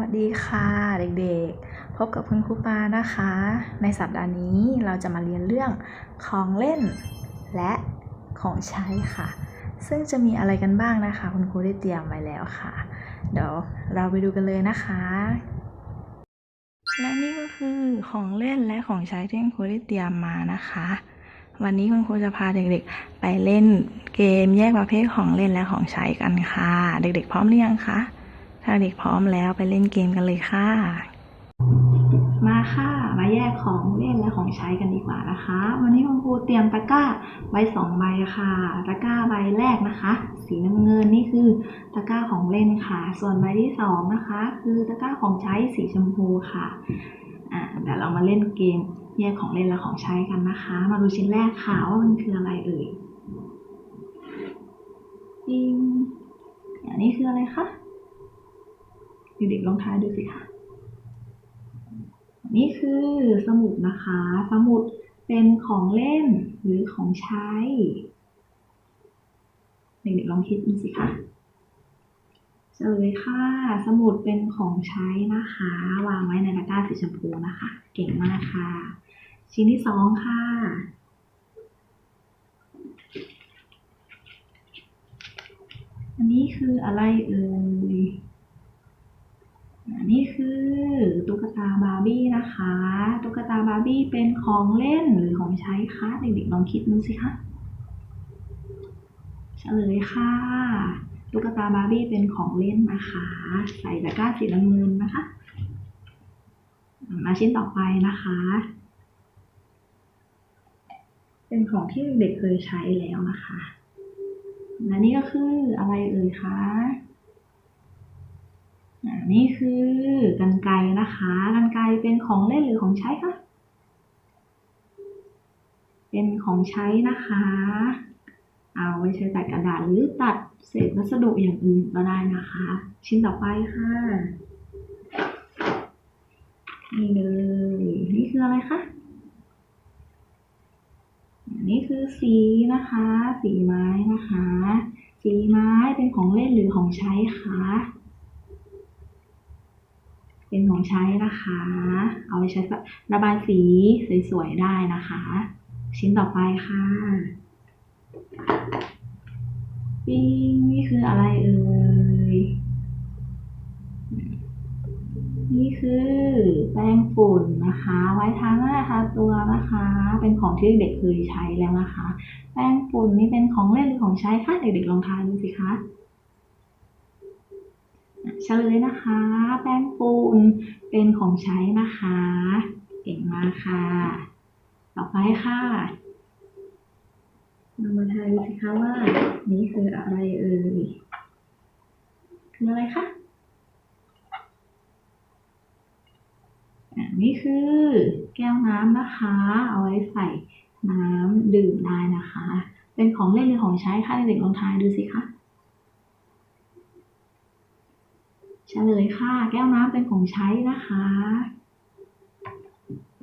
วัสดีค่ะเด็กๆ พบกับคุณครูปานะคะ ในสัปดาห์นี้เราจะมาเรียนเรื่องของเล่นและของใช้ค่ะ ซึ่งจะมีอะไรกันบ้างนะคะ คุณครูได้เตรียมไว้แล้วค่ะ เดี๋ยวเราไปดูกันเลยนะคะ และนี่ก็คือของเล่นและของใช้ที่คุณครูได้เตรียมมานะคะ วันนี้คุณครูจะพาเด็กๆ ไปเล่นเกมแยกประเภทของเล่นและของใช้กันค่ะ เด็กๆ พร้อมหรือยังคะ ถ้าเด็กพร้อมแล้วไปเล่นเกมกันเลยค่ะ มาค่ะ มาแยกของเล่นและของใช้กันดีกว่านะคะ วันนี้คุณครูเตรียมตะกร้าไว้สองใบค่ะ ตะกร้าใบแรกนะคะ สีน้ำเงินนี่คือตะกร้าของเล่นค่ะ ส่วนใบที่สองนะคะ คือตะกร้าของใช้สีชมพูค่ะอ่าเดี๋ยวเรามาเล่นเกมแยกของเล่นและของใช้กันนะคะ มาดูชิ้นแรกค่ะว่ามันคืออะไรเอ่ยปิงอันนี้คืออะไรคะ เด็กๆลองทายดูสิค่ะนี่คือสมุดนะคะ สมุดเป็นของเล่นหรือของใช้ เด็กๆลองคิดดูสิคะเฉลยค่ะ สมุดเป็นของใช้นะคะ วางไว้ในตะกร้าสีชมพูนะคะ เก่งมากค่ะ ชิ้นที่สองค่ะ อันนี้คืออะไรเอ่ยอั นนี้คือตุ๊กตาบาร์บี้นะคะ ตุ๊กตาบาร์บี้เป็นของเล่นหรือของใช้คะเด็กๆลองคิดดูสิคะเฉลยค่ะ ตุ๊กตาบาร์บี้เป็นของเล่นนะคะ ใส่ตะกร้าสีน้ำเงินนะคะ มาชิ้นต่อไปนะคะ เป็นของที่เด็กเคยใช้แล้วนะคะ และนี่ก็คืออะไรเอ่ยคะ นี่คือกันไกรนะคะกันไกรเป็นของเล่นหรือของใช้คะเป็นของใช้นะคะ เอาไว้ใช้ตัดกระดาษหรือตัดเศษวัสดุอย่างอื่นก็ได้นะคะ ชิ้นต่อไปค่ะ นี่เลย นี่คืออะไรคะนนี่คือสีนะคะ สีไม้นะคะ สีไม้เป็นของเล่นหรือของใช้คะ เป็นของใช้นะคะ เอาไปใช้ระบายสีสวยๆได้นะคะ ชิ้นต่อไปค่ะปิ้งนี่คืออะไรเอ่ย นี่คือแป้งฝุ่นนะคะ ไว้ทาหน้าทาตัวนะคะ เป็นของที่เด็กเคยใช้แล้วนะคะ แป้งฝุ่นนี่เป็นของเล่นหรือของใช้คะเด็กๆลองทาดูสิคะ เฉลยนะคะ แป้งปูนเป็นของใช้นะคะ เก่งมากค่ะ ต่อไปค่ะเรามาทายดูสิคะว่า นี่คืออะไรเอ่ยคืออะไรคะอะนี่คือแก้วน้ำนะคะ เอาไว้ใส่น้ำดื่มได้นะคะ เป็นของเล่นหรือของใช้ค่ะเด็กลองทายดูสิคะ เฉลยค่ะ แก้วน้ำเป็นของใช้นะคะ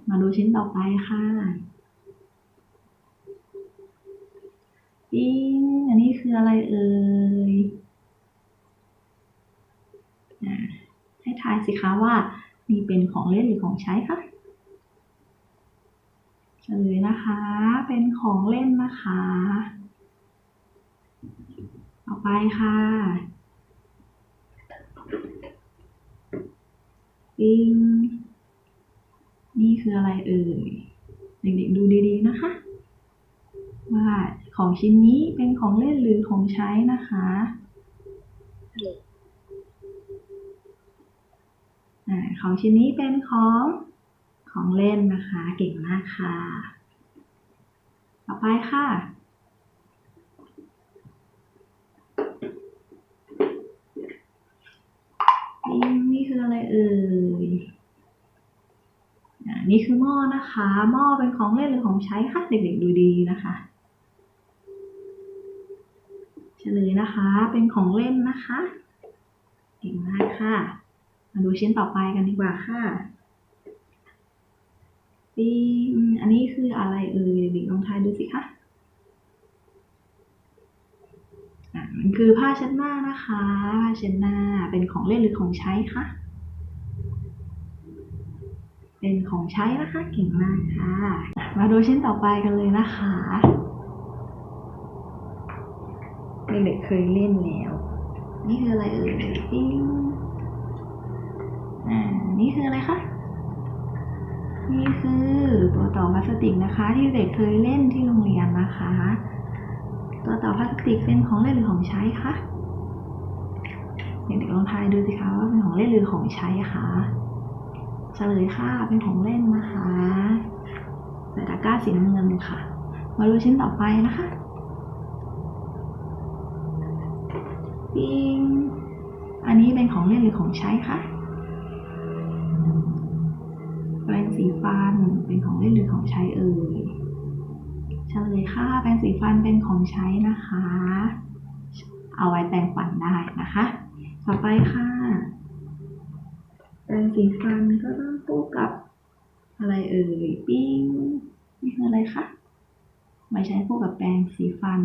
มาดูชิ้นต่อไปค่ะปิ้งอันนี้คืออะไรเอ่ยอให้ทายสิคะว่านี่เป็นของเล่นหรือของใช้คะเฉลยนะคะ เป็นของเล่นนะคะ ต่อไปค่ะ ปิ้งนี่คืออะไรเอ่ย เด็กๆดูดีๆนะคะ ว่าของชิ้นนี้เป็นของเล่นหรือของใช้นะคะอ่าของชิ้นนี้เป็นของของเล่นนะคะ เก่งมากค่ะ ต่อไปค่ะ นี่คืออะไรเอ่ย นี่คือหม้อนะคะ หม้อเป็นของเล่นหรือของใช้คะเด็กๆดูดีนะคะเฉลยนะคะ เป็นของเล่นนะคะเก่งมากค่ะ มาดูชิ้นต่อไปกันดีกว่าค่ะปิ้งอันนี้คืออะไรเอ่ยเด็กลองทายดูสิคะอ่ามันคือผ้าเช็ดหน้านะคะผ้าเช็ดหน้าเป็นของเล่นหรือของใช้คะ เป็นของใช้นะคะ เก่งมากค่ะ มาดูชิ้นต่อไปกันเลยนะคะเด็กๆเคยเล่นแล้ว นี่คืออะไรเอ่ยปิ้งอ่า นี่คืออะไรคะ นี่คือตัวต่อพลาสติกนะคะ ที่เด็กเคยเล่นที่โรงเรียนนะคะ ตัวต่อพลาสติกเป็นของเล่นหรือของใช้คะ เด็กๆลองทายดูสิคะว่าเป็นของเล่นหรือของใช้คะ ฉลยค่ะเป็นของเล่นนะคะใส่ตะกร้าสีน้ำเงินค่ะ มาดูชิ้นต่อไปนะคะปิงอันนี้เป็นของเล่นหรือของใช้คะแปรงสีฟันเป็นของเล่นหรือของใช้เอ่ยเฉลยค่ะแปรงสีฟันเป็นของใช้นะคะ เอาไว้แปรงฟันได้นะคะ ต่อไปค่ะ แปรงสีฟันก็ต้องคู่กับอะไรเอ่ยปิ้งนี่คืออะไรคะไม่ใช้คู่กับแปรงสีฟัน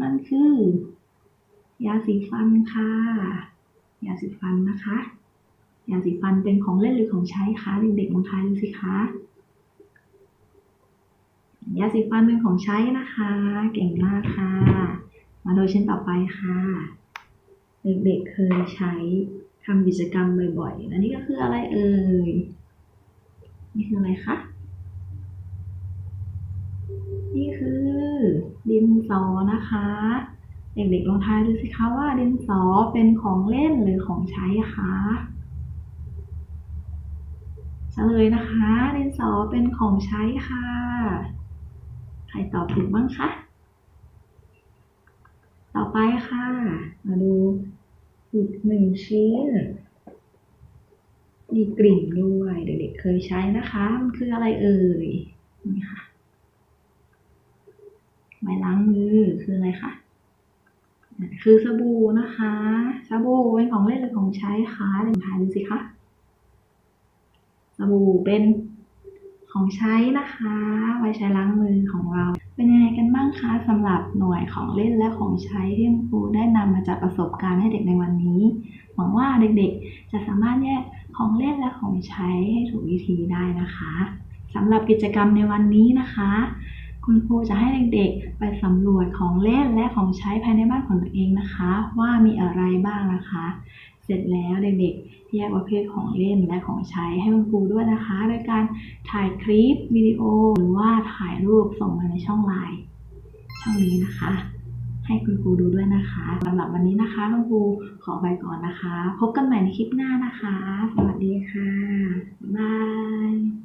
นั่นคือยาสีฟันค่ะ ยาสีฟันนะคะ ยาสีฟันเป็นของเล่นหรือของใช้คะเด็กๆลองทายดูสิคะยาสีฟันเป็นของใช้นะคะ เก่งมากค่ะ มาดูชิ้นต่อไปค่ะ เด็กๆเคยใช้ ทำกิจกรรมบ่อยๆ อันนี้ก็คืออะไรเอ่ย นี่คืออะไรคะ นี่คือดินสอนะคะ เด็กๆลองทายดูสิคะว่าดินสอเป็นของเล่นหรือของใช้คะเฉลยนะคะ ดินสอเป็นของใช้ค่ะ ใครตอบถูกบ้างคะ ต่อไปค่ะ มาดู อีกหนึ่งชิ้น มีกลิ่นด้วย เด็กๆเคยใช้นะคะ มันคืออะไรเอ่ย นี่ค่ะ ไม้ล้างมือคืออะไรคะ คือสบู่นะคะ สบู่เป็นของเล่นหรือของใช้คะเดี๋ยวทายดูสิคะ สบู่เป็นของใช้นะคะ ไว้ใช้ล้างมือของเรา คะสำหรับหน่วยของเล่นและของใช้ที่คุณครูได้นำมาจากประสบการณ์ให้เด็กในวันนี้ หวังว่าเด็กๆ จะสามารถแยกของเล่นและของใช้ให้ถูกวิธีได้นะคะสำหรับกิจกรรมในวันนี้นะคะ คุณครูจะให้เด็กๆ ไปสำรวจของเล่นและของใช้ภายในบ้านของตัวเองนะคะ ว่ามีอะไรบ้างนะคะ เสร็จแล้วเด็กๆ แยกประเภทของเล่นและของใช้ให้คุณครูด้วยนะคะ โดยการถ่ายคลิปวิดีโอ หรือว่าถ่ายรูปส่งมาในช่องไลน์ ช่องนี้นะคะ ให้คุณครูดูด้วยนะคะสำหรับวันนี้นะคะคุณครูขอไปก่อนนะคะ พบกันใหม่ในคลิปหน้านะคะ สวัสดีค่ะ บ๊ายบาย